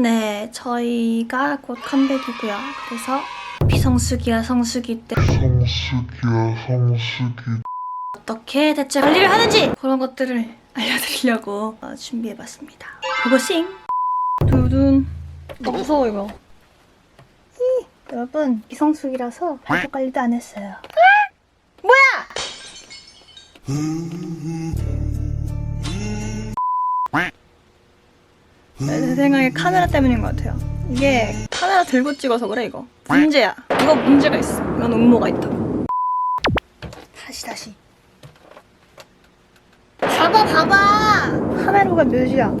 네, 저희가 곧 컴백이고요. 그래서 비성수기와 성수기 때 성수기야 성수기 어떻게 대체 관리를 하는지 그런 것들을 알려드리려고 어, 준비해봤습니다. 고고싱! 두둔. 나 무서워 이거. 히, 여러분 비성수기라서 발톱 관리도 안 했어요. 뭐야! 내 생각에 카메라 때문인 것 같아요. 이게 카메라 들고 찍어서 그래 이거. 문제야. 이거 문제가 있어. 이건 음모가 있다고. 다시 다시. 봐봐 봐봐. 카메라가 몇이야?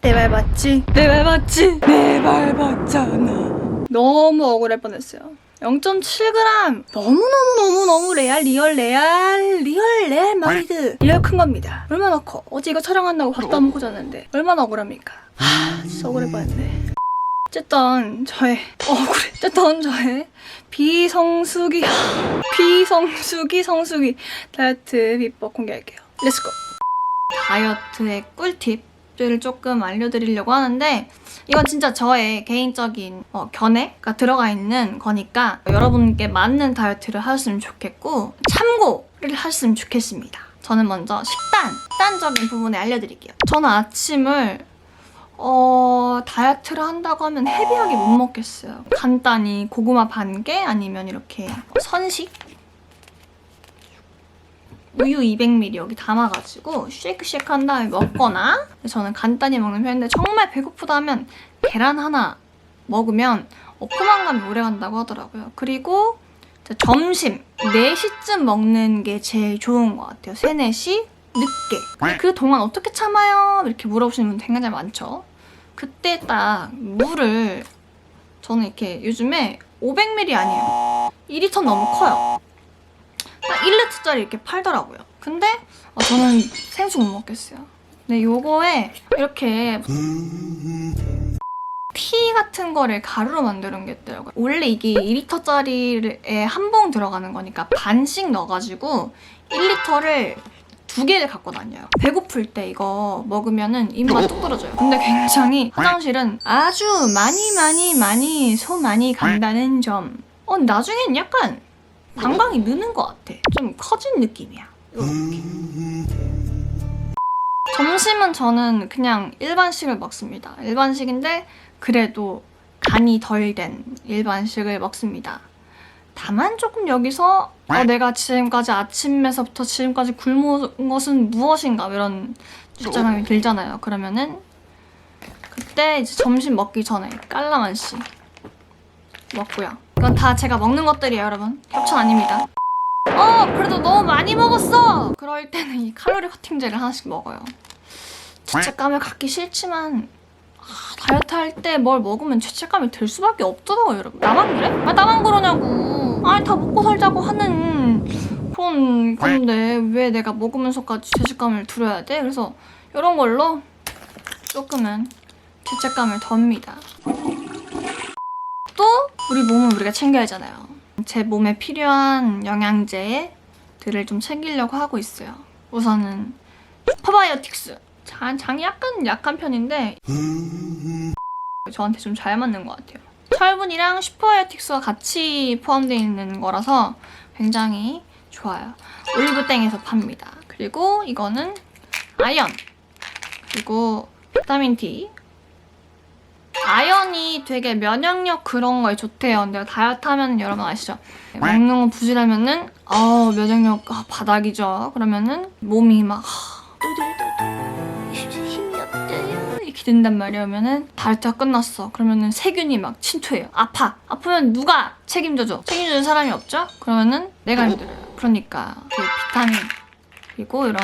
내 말 맞지? 내 말 맞지? 내 말 맞잖아. 너무 억울할 뻔했어요. 0.7g 너무너무너무너무 레알 리얼 레알 리얼 레알 마리드. 리얼 큰 겁니다. 얼마나 커? 어제 이거 촬영한다고 밥도 안 먹고 잤는데 얼마나 억울합니까? 하 진짜 억울해 뻔했네. 어쨌든 저의 억울해. 어쨌든 저의 비성수기 비성수기 성수기 다이어트 비법 공개할게요. 렛츠고 다이어트의 꿀팁 들을 조금 알려드리려고 하는데 이건 진짜 저의 개인적인 어, 견해가 들어가 있는 거니까 여러분께 맞는 다이어트를 하셨으면 좋겠고 참고를 하셨으면 좋겠습니다. 저는 먼저 식단, 식단적인 부분에 알려드릴게요. 저는 아침을 어, 다이어트를 한다고 하면 헤비하게 못 먹겠어요. 간단히 고구마 반 개 아니면 이렇게 선식 우유 200ml 여기 담아가지고 쉐이크 쉐이크 한 다음에 먹거나 저는 간단히 먹는 편인데 정말 배고프다 하면 계란 하나 먹으면 어, 포만감이 오래 간다고 하더라고요. 그리고 점심 4시쯤 먹는 게 제일 좋은 것 같아요. 3, 4시 늦게. 그 동안 어떻게 참아요? 이렇게 물어보시는 분 굉장히 많죠. 그때 딱 물을 저는 이렇게 요즘에 500ml 아니에요. 2리터 너무 커요. 딱 1리터짜리 이렇게 팔더라고요. 근데 어, 저는 생수 못 먹겠어요. 근데 요거에 이렇게 티 같은 거를 가루로 만드는 게 있더라고요. 원래 이게 2리터짜리에 한 봉 들어가는 거니까 반씩 넣어가지고 1리터를 두 개를 갖고 다녀요. 배고플 때 이거 먹으면은 입맛 뚝 떨어져요. 근데 굉장히 화장실은 아주 많이 많이 많이 소 많이 간다는 점. 어, 나중엔 약간 방광이 느는 것 같아. 좀 커진 느낌이야. 이렇게. 점심은 저는 그냥 일반식을 먹습니다. 일반식인데 그래도 간이 덜 된 일반식을 먹습니다. 다만 조금 여기서 어, 내가 지금까지 아침에서부터 지금까지 굶은 것은 무엇인가 이런 주장이 들잖아요. 그러면은 그때 이제 점심 먹기 전에 깔라만시 먹고요. 이건 다 제가 먹는 것들이에요, 여러분. 협찬 아닙니다. 어, 그래도 너무 많이 먹었어! 그럴 때는 이 칼로리 커팅제를 하나씩 먹어요. 죄책감을 갖기 싫지만 아, 다이어트 할 때 뭘 먹으면 죄책감이 들 수밖에 없더라고요, 여러분. 나만 그래? 아, 나만 그러냐고. 아니, 다 먹고 살자고 하는 그런 건데 왜 내가 먹으면서까지 죄책감을 들어야 돼? 그래서 이런 걸로 조금은 죄책감을 덜니다. 또 우리 몸은 우리가 챙겨야 하잖아요. 제 몸에 필요한 영양제들을 좀 챙기려고 하고 있어요. 우선은 슈퍼바이오틱스. 장, 장이 약간 약한 편인데 저한테 좀 잘 맞는 것 같아요. 철분이랑 슈퍼바이오틱스가 같이 포함되어 있는 거라서 굉장히 좋아요. 올리브땡에서 팝니다. 그리고 이거는 아연 그리고 비타민 D 아연이 되게 면역력 그런 거에 좋대요. 근데 다이어트 하면 여러분 아시죠? 먹는 거 부실하면은 어 면역력 아, 바닥이죠. 그러면은 몸이 막 힘이 없어요 이렇게 된단 말이에요. 그러면은 다이어트가 끝났어. 그러면은 세균이 막 침투해요. 아파. 아프면 누가 책임져줘? 책임져줄 사람이 없죠? 그러면은 내가 힘들어요. 그러니까 그 비타민 그리고 이런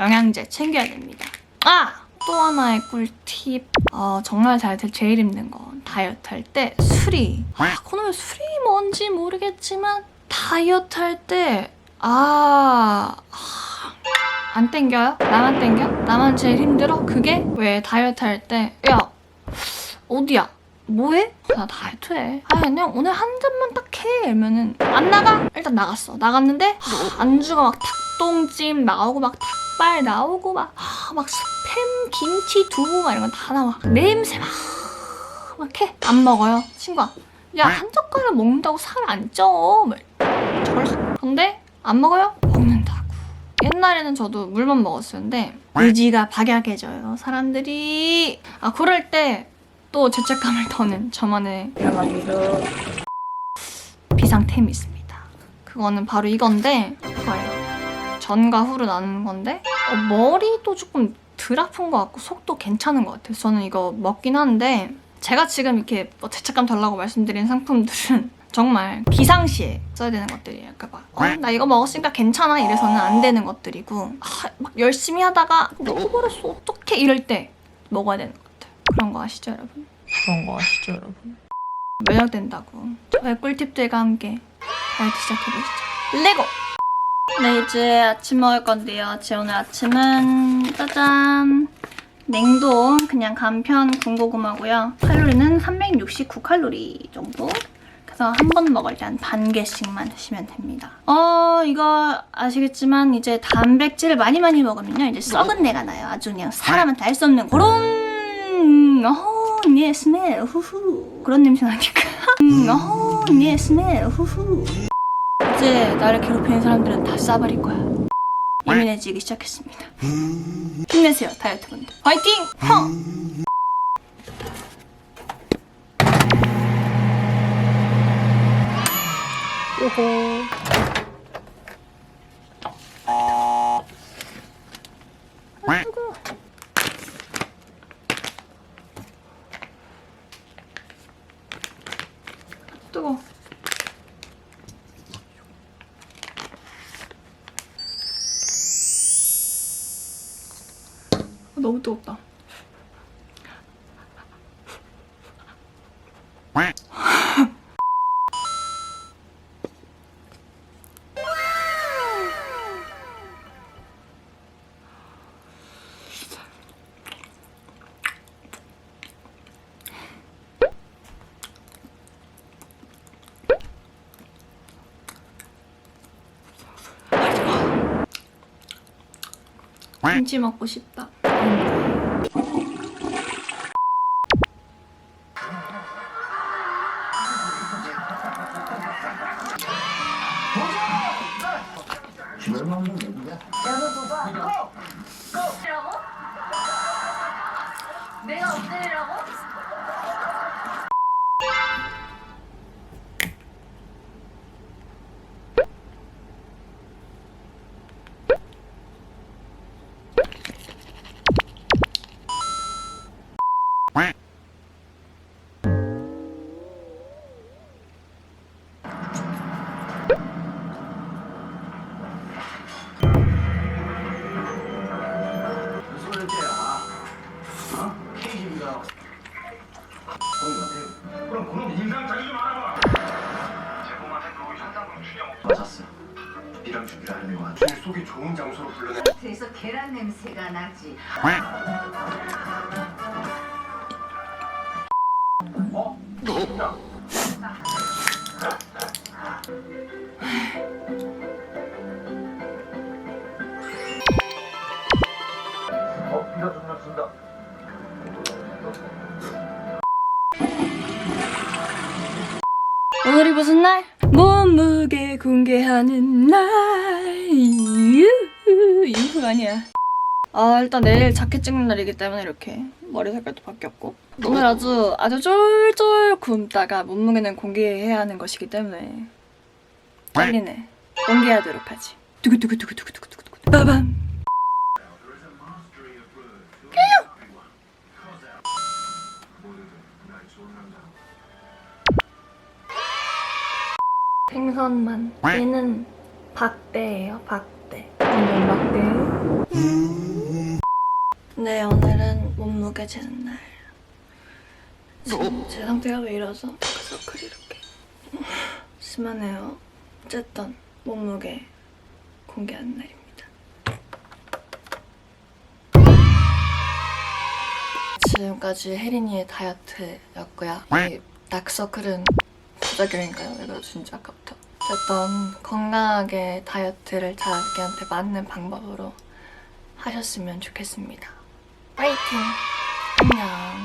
영양제 챙겨야 됩니다. 아! 또 하나의 꿀팁. 어, 정말 잘될 제일 힘든 건 다이어트 할 때 술이. 아, 그놈의 술이 뭔지 모르겠지만 다이어트 할 때 아, 아, 안 땡겨요? 나만 땡겨? 나만 제일 힘들어? 그게 왜 다이어트 할 때 야, 어디야? 뭐해? 나 다이어트 해. 아 그냥 오늘 한 잔만 딱 해. 이러면은 안 나가? 일단 나갔어. 나갔는데 하, 안주가 막 닭똥찜 나오고 막닭 족발 나오고 막, 아, 막 스팸, 김치, 두부 막 이런 거다 나와. 냄새 막, 막 해. 안 먹어요. 친구야. 야, 한 젓가락 먹는다고 살 안 쪄. 막 저를 근데 안 먹어요? 먹는다고. 옛날에는 저도 물만 먹었었는데 의지가 박약해져요. 사람들이. 아, 그럴 때 또 죄책감을 더는 저만의 비상템이 있습니다. 그거는 바로 이건데. 전과 후로 나누는 건데 어, 머리도 조금 덜 아픈 것 같고 속도 괜찮은 것 같아요. 저는 이거 먹긴 하는데 제가 지금 이렇게 뭐 죄책감 달라고 말씀드린 상품들은 정말 비상시에 써야 되는 것들이에요. 그러니까 막, 어, 나 이거 먹었으니까 괜찮아 이래서는 안 되는 것들이고 아, 막 열심히 하다가 먹어버렸어 어떡해 이럴 때 먹어야 되는 것들 그런 거 아시죠 여러분? 그런 거 아시죠, 여러분? 면역된다고 저의 꿀팁들과 함께 다이어트 시작해보시죠 레고! 네 이제 아침 먹을 건데요 제 오늘 아침은 짜잔 냉동 그냥 간편 군고구마고요 칼로리는 369칼로리 정도 그래서 한 번 먹을 때 한 반 개씩만 드시면 됩니다 어 이거 아시겠지만 이제 단백질을 많이 많이 먹으면요 이제 썩은 내가 나요 아주 그냥 사람한테 알 수 없는 그런 어 예, 스멜, 후후. 그런 냄새 나니까. 음, 어, 예, 스멜, 후후. 이제 나를 괴롭히는 사람들은 다 싸버릴 거야. 예민해지기 시작했습니다. 힘내세요, 다이어트 분들. 화이팅! 펑! 오호. 너무 뜨겁다. 김치 먹고 싶다. 내가 냄새가 나지. 어, 좀 났습니다. 오늘이 무슨 날? 몸무게 공개하는 날. 유후, 유후 아니야. 아 일단 내일 자켓 찍는 날이기 때문에 이렇게 머리 색깔도 바뀌었고. 오늘 아주 아주 쫄쫄 굶다가 몸무게는 공개해야 하는 것이기 때문에 빨리네. 공개하도록 하지. 두구두구두구두구두구두구 빠밤! 생선만 얘는 박대예요 박대. 완전 박대 네 오늘은 몸무게 재는 날. 지금 제 상태가 왜 이러죠? 다크서클이 이렇게. 심하네요. 어쨌든 몸무게 공개하는 날입니다. 지금까지 혜린이의 다이어트였고요. 이 다크서클은 부작용인가요? 왜 그러신지 아까부터 어쨌든 건강하게 다이어트를 자기한테 맞는 방법으로 하셨으면 좋겠습니다. 파이팅 안녕!